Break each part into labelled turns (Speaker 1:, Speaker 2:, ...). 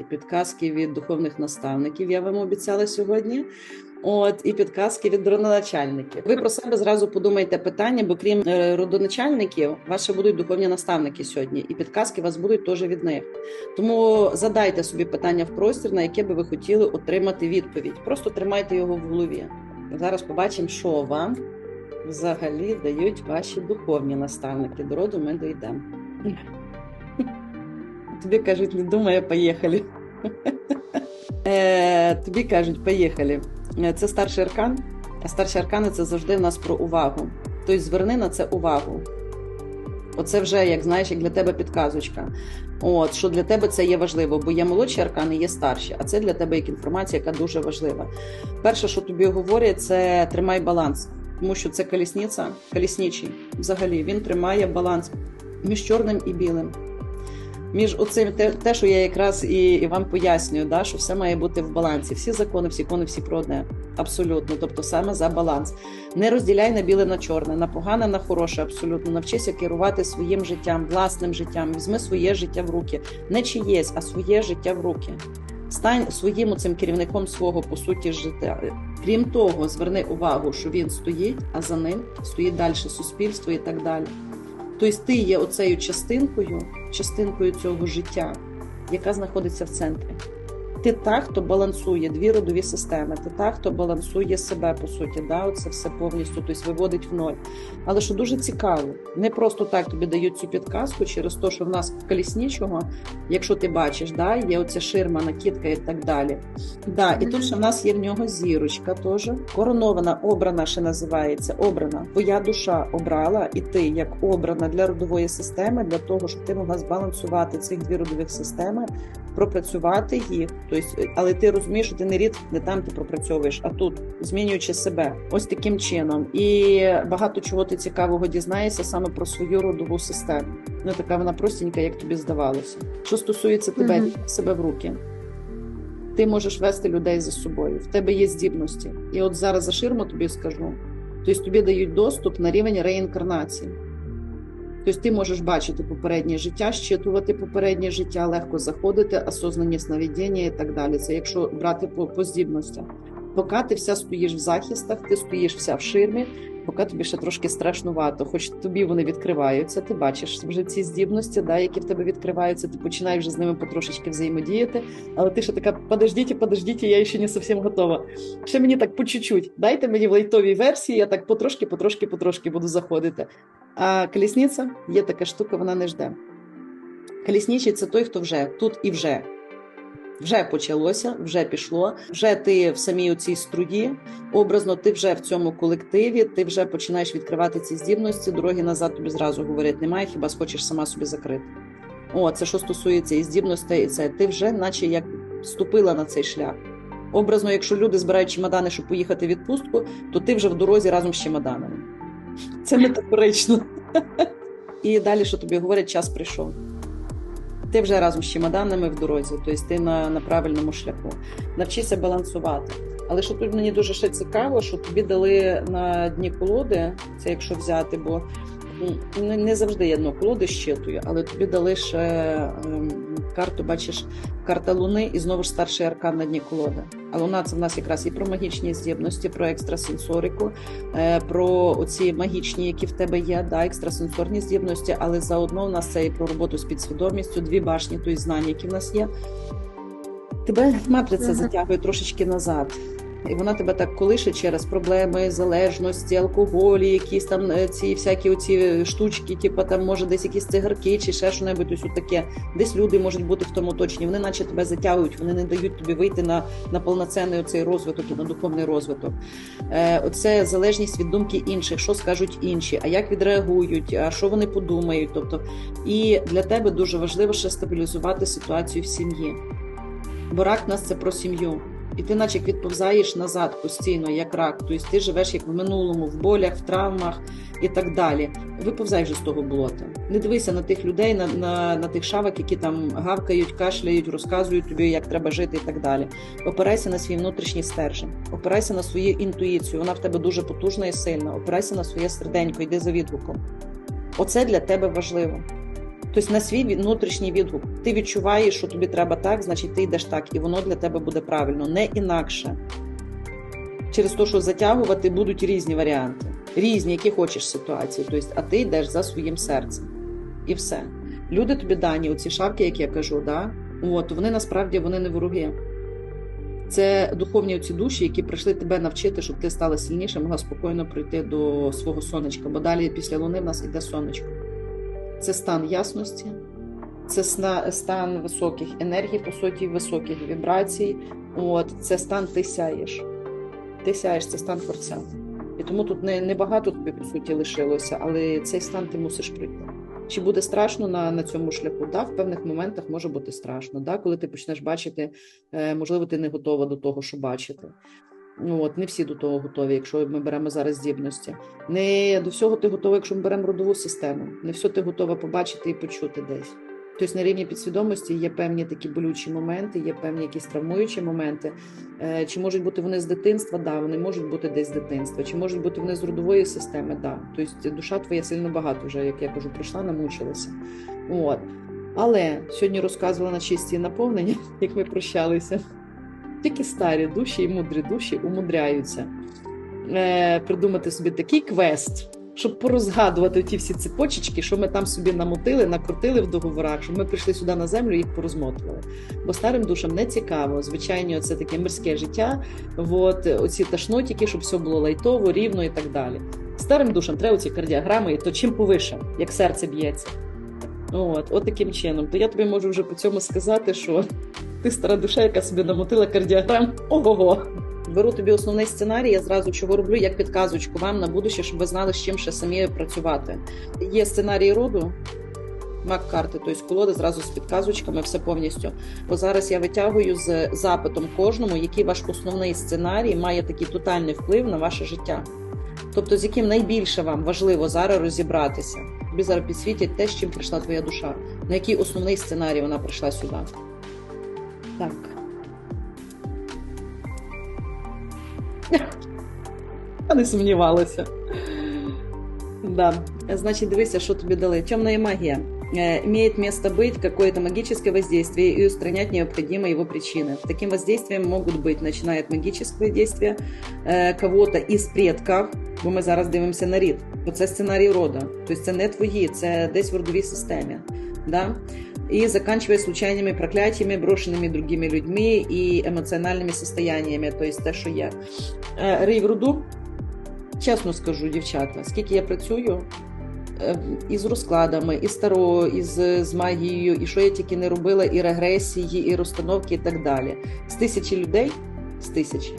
Speaker 1: і підказки від духовних наставників. Я вам обіцяла сьогодні. От і підказки від родоначальників. Ви про себе зразу подумайте питання, бо крім е, родоначальників, ваші будуть духовні наставники сьогодні, і підказки вас будуть теж від них. Тому задайте собі питання в простір, на яке би ви хотіли отримати відповідь. Просто тримайте його в голові. Зараз побачимо, що вам взагалі дають ваші духовні наставники. До роду ми дійдемо. Тобі кажуть, не думай, а поїхали. Е, Тобі кажуть, поїхали. Е, Це старший аркан, а старші аркани це завжди в нас про увагу. Тобто зверни на це увагу. Оце вже, як знаєш, як для тебе підказочка. От, що для тебе це є важливо, бо є молодші аркани, є старші, а це для тебе як інформація, яка дуже важлива. Перше, що тобі говорять, це тримай баланс, тому що це колісниця, колісничий. Взагалі він тримає баланс між чорним і білим. Між оцим те, те, що я якраз і, і вам пояснюю, да, що все має бути в балансі. Всі закони, всі закони, всі про одне. Абсолютно. Тобто саме за баланс. Не розділяй на біле на чорне, на погане, на хороше. Абсолютно навчися керувати своїм життям, власним життям. Візьми своє життя в руки, не чиєсь, а своє життя в руки. Стань своїм цим керівником свого по суті життя. Крім того, зверни увагу, що він стоїть, а за ним стоїть далі суспільство і так далі. Тобто ти є оцею частинкою, частинкою цього життя, яка знаходиться в центрі. Ти та, хто балансує дві родові системи, ти та, хто балансує себе, по суті, да, оце все повністю, тобто виводить в ноль. Але що дуже цікаво, не просто так тобі дають цю підказку через те, що в нас в коліснічого, якщо ти бачиш, да, є оця ширма, накидка і так далі. Да, І тут ще в нас є в нього зірочка теж. Коронована, обрана ще називається. Обрана. Твоя душа обрала, і ти як обрана для родової системи, для того, щоб ти могла збалансувати цих дві родових системи, пропрацювати їх. Тобто, але ти розумієш, що ти не рід не там ти пропрацьовуєш, а тут змінюючи себе ось таким чином. І багато чого ти цікавого дізнаєшся саме про свою родову систему. Не така вона простенька, як тобі здавалося. Що стосується тебе, візьми себе в руки. Ти можеш вести людей за собою. В тебе є здібності. І от зараз за ширму тобі скажу. Тобто тобі дають доступ на рівень реінкарнації. Тобто ти можеш бачити попереднє життя, щитувати попереднє життя, легко заходити, осознані сновидіння і так далі. Це якщо брати по, по здібностях. Поки ти вся стоїш в захистах, ти стоїш вся в ширмі, поки тобі ще трошки страшнувато, хоч тобі вони відкриваються, ти бачиш вже ці здібності, да, які в тебе відкриваються, ти починаєш вже з ними потрошечки взаємодіяти, але ти ще така, подождіть, подождіть, я ще не зовсім готова. Ще мені так по чуть-чуть. Дайте мені в лайтовій версії, я так потрошки, потрошки, потрошки буду заходити. А колісниця є така штука, вона не жде. Колісничий це той, хто вже тут і вже. Вже почалося, вже пішло, вже ти в самій цій струді, образно, ти вже в цьому колективі, ти вже починаєш відкривати ці здібності. Дороги назад тобі зразу говорять немає, хіба схочеш сама собі закрити. О, це що стосується і здібностей, і це ти вже, наче як вступила на цей шлях. Образно, якщо люди збирають чемодани, щоб поїхати в відпустку, то ти вже в дорозі разом з чемоданами. Це метафорично. І далі, що тобі говорять, час прийшов. Ти вже разом з чемоданами в дорозі, тобто ти на, на правильному шляху. Навчися балансувати. Але що тут мені дуже ще цікаво, що тобі дали на дні колоди, це якщо взяти, бо не, завжди я дно колоди щитую, але тобі дали ще ем, карту, бачиш, карта Луни і знову ж старший аркан на дні колоди. А луна це в нас якраз і про магічні здібності, про екстрасенсорику, е, про оці магічні, які в тебе є, да, екстрасенсорні здібності, але заодно в нас це і про роботу з підсвідомістю, дві башні, тобто знання, які в нас є. Тебе матриця затягує трошечки назад. І вона тебе так колише через проблеми, залежності, алкоголі, якісь там е, ці всякі оці штучки, типу там може десь якісь цигарки чи ще що небудь ось таке. Десь люди можуть бути в тому оточенні. Вони наче тебе затягують, вони не дають тобі вийти на, на повноцінний оцей розвиток і на духовний розвиток. Е, оце залежність від думки інших, що скажуть інші, а як відреагують, а що вони подумають. Тобто, і для тебе дуже важливо ще стабілізувати ситуацію в сім'ї. Бо рак в нас це про сім'ю. І ти, наче як відповзаєш назад постійно, як рак. Тобто ти живеш як в минулому, в болях, в травмах і так далі. Виповзай вже з того болота. Не дивися на тих людей, на, на, на тих шавок, які там гавкають, кашляють, розказують тобі, як треба жити і так далі. Опирайся на свій внутрішній стержень, опирайся на свою інтуїцію. Вона в тебе дуже потужна і сильна. Опирайся на своє серденько, йди за відгуком. Оце для тебе важливо. Тобто на свій внутрішній відгук. Ти відчуваєш, що тобі треба так, значить ти йдеш так, і воно для тебе буде правильно, не інакше. Через те, що затягувати будуть різні варіанти, різні, які хочеш ситуації. Тобто, а ти йдеш за своїм серцем. І все. Люди тобі дані, оці шапки, як я кажу, да? От, вони насправді вони не вороги. Це духовні оці душі, які прийшли тебе навчити, щоб ти стала сильніше, могла спокійно прийти до свого сонечка. Бо далі після луни в нас іде сонечко. Це стан ясності, це стан високих енергій, по суті, високих вібрацій. От, це стан ти сяєш. Ти сяєш, це стан творця. І тому тут не, не багато тобі, по суті, лишилося, але цей стан ти мусиш пройти. Чи буде страшно на, на цьому шляху? Да, в певних моментах може бути страшно. Да, коли ти почнеш бачити, е, можливо, ти не готова до того, що бачити. Ну, от, не всі до того готові, якщо ми беремо зараз здібності. Не до всього ти готова, якщо ми беремо родову систему. Не все ти готова побачити і почути десь. Тобто на рівні підсвідомості є певні такі болючі моменти, є певні якісь травмуючі моменти. Е, Чи можуть бути вони з дитинства? Да, вони можуть бути десь з дитинства. Чи можуть бути вони з родової системи? Да. Тобто душа твоя сильно багато вже, як я кажу, пройшла, намучилася. От. Але сьогодні розказувала на чисті наповнення, як ми прощалися. Тільки старі душі і мудрі душі умудряються е, придумати собі такий квест, щоб порозгадувати ті всі цепочечки, що ми там собі намутили, накрутили в договорах, щоб ми прийшли сюди на землю і їх порозмотували. Бо старим душам не цікаво. Звичайно, це таке мирське життя. От, оці ташнотики, щоб все було лайтово, рівно і так далі. Старим душам треба ці кардіограми, і то чим повише, як серце б'ється. От, от таким чином. То я тобі можу вже по цьому сказати, що ти стара душа, яка собі намотила кардіограм. Ого! Беру тобі основний сценарій, я зразу чого роблю, як підказочку вам на будуще, щоб ви знали, з чим ще самі працювати. Є сценарій роду, мак-карти, тобто колоди зразу з підказочками, все повністю. Бо зараз я витягую з запитом кожному, який ваш основний сценарій має такий тотальний вплив на ваше життя. Тобто, з яким найбільше вам важливо зараз розібратися. Тобі зараз підсвітять те, з чим прийшла твоя душа, на який основний сценарій вона прийшла сюди. Так. Я не сумнівалася. Да. Значить, дивися, що тобі дали. Темная магия. Э, Имеет место быть какое-то магическое воздействие и устранять необходимо его причины. Таким воздействием могут быть, начиная от магического действия э, кого-то із предків, бо ми зараз дивимося на рід. Бо це сценарій рода. Тобто це не твої, це десь в родовій системі. Да? и заканчивая случайными проклятиями, брошенными другими людьми и эмоциональными состояниями, то есть те, що є. Е, Рий в руду, чесно скажу, дівчата, скільки я працюю е, із розкладами, і старо, із з магією, і що я тільки не робила, і регресії, і розстановки, і так далі. З тисячі людей, з тисячі,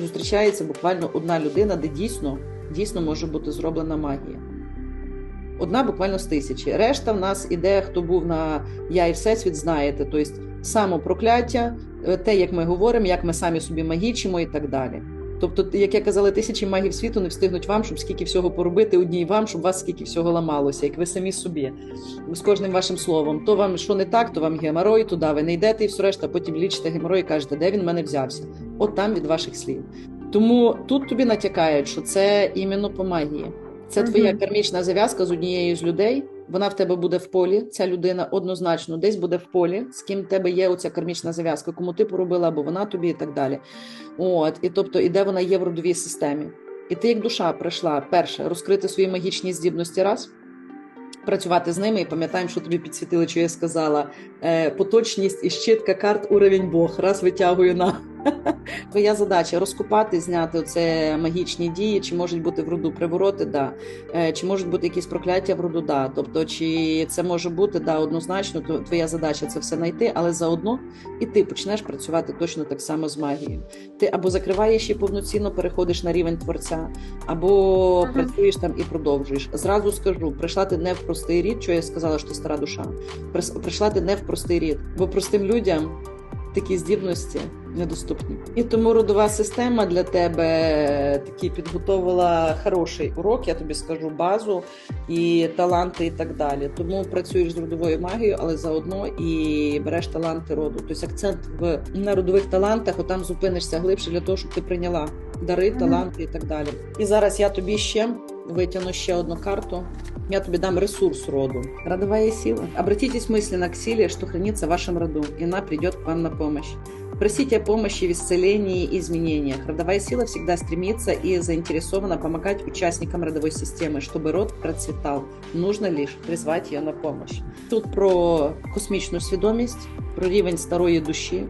Speaker 1: зустрічається буквально одна людина, де дійсно, дійсно може бути зроблена магія. Одна буквально з тисячі. Решта в нас іде, хто був на я і всесвіт, знаєте, тобто самопрокляття, е, те, як ми говоримо, як ми самі собі магічимо і так далі. Тобто, як я казала, тисячі магів світу не встигнуть вам, щоб скільки всього поробити одній вам, щоб вас скільки всього ламалося, як ви самі собі з кожним вашим словом. То вам що не так, то вам геморой, туди ви не йдете і все решта, потім лічите геморой і кажете, де він в мене взявся. От там від ваших слів. Тому тут тобі натякають, що це іменно по магії. Це твоя кармічна зав'язка з однією з людей. Вона в тебе буде в полі. Ця людина однозначно десь буде в полі, з ким в тебе є оця кармічна зав'язка, кому ти поробила, або вона тобі, і так далі. От, і тобто, і де вона є в родовій системі. І ти, як душа, прийшла перше розкрити свої магічні здібності раз. Працювати з ними і пам'ятаємо, що тобі підсвітили, що я сказала. Е, поточність і щитка карт уровень Бог. Раз витягую на твоя задача розкопати, зняти оце магічні дії, чи можуть бути в роду привороти, да. Е, чи можуть бути якісь прокляття в роду, да. Тобто, чи це може бути да, однозначно, то твоя задача це все знайти, але заодно і ти почнеш працювати точно так само з магією. Ти або закриваєш і повноцінно переходиш на рівень творця, або
Speaker 2: Ага.
Speaker 1: працюєш там і продовжуєш. Зразу скажу, прийшла ти не в простий рід, що я сказала, що ти стара душа. Прийшла ти не в простий рід, бо простим людям такі здібності недоступні. І тому родова система для тебе такий підготовила хороший урок, я тобі скажу базу і таланти, і так далі. Тому працюєш з родовою магією, але заодно і береш таланти роду. Тобто акцент в на родових талантах, отам зупинишся глибше для того, щоб ти прийняла дари, таланти і так далі. І зараз я тобі ще витягну ще одну карту. Я тобі дам ресурс роду. Родовая сила. Обратитесь мысленно к силе, что хранится в вашем роду, и она придет к вам на помощь. Просите о помощи в исцелении и изменениях. Родовая сила всегда стремится и заинтересована помогать участникам родовой системы, чтобы род процветал. Нужно лишь призвать ее на помощь. Тут про космічну свідомість, про рівень старої душі,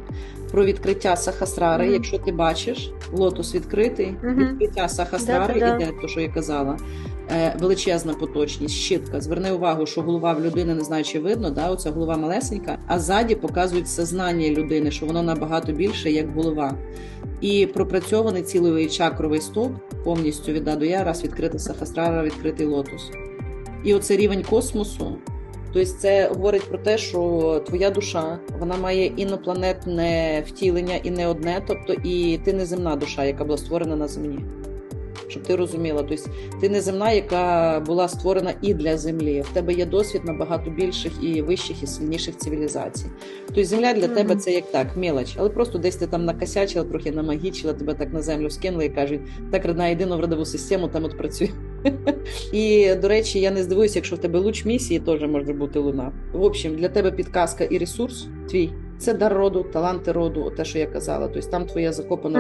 Speaker 1: про відкриття сахасрари.
Speaker 2: Мгм.
Speaker 1: Якщо ти бачиш, лотос відкритий,
Speaker 2: Мгм.
Speaker 1: відкриття сахасрари
Speaker 2: Да-да-да.
Speaker 1: іде, то що я казала. Е, величезна поточність, щитка. Зверни увагу, що голова в людини не знаю, чи видно, да, оця голова малесенька, а ззаді показують сознання людини, що воно набагато більше, як голова. І пропрацьований цілий чакровий стовп повністю від до Я, раз відкрита сахасрара, відкритий лотос. І оце рівень космосу. Тобто це говорить про те, що твоя душа вона має інопланетне втілення і не одне, тобто і ти не земна душа, яка була створена на землі. Щоб ти розуміла, тобто ти не земна, яка була створена і для землі. В тебе є досвід набагато більших і вищих, і сильніших цивілізацій. Тобто земля для
Speaker 2: Мгм.
Speaker 1: тебе це як так, мелоч, але просто десь ти там накосячила, трохи намагічила, тебе так на землю скинули і кажуть, так родна єдину в родову систему, там от працює. І до речі, я не здивуюся, якщо в тебе луч місії, теж може бути луна. В общем, для тебе підказка і ресурс твій це дар роду, таланти роду, те, що я казала. Тобто там твоя закопана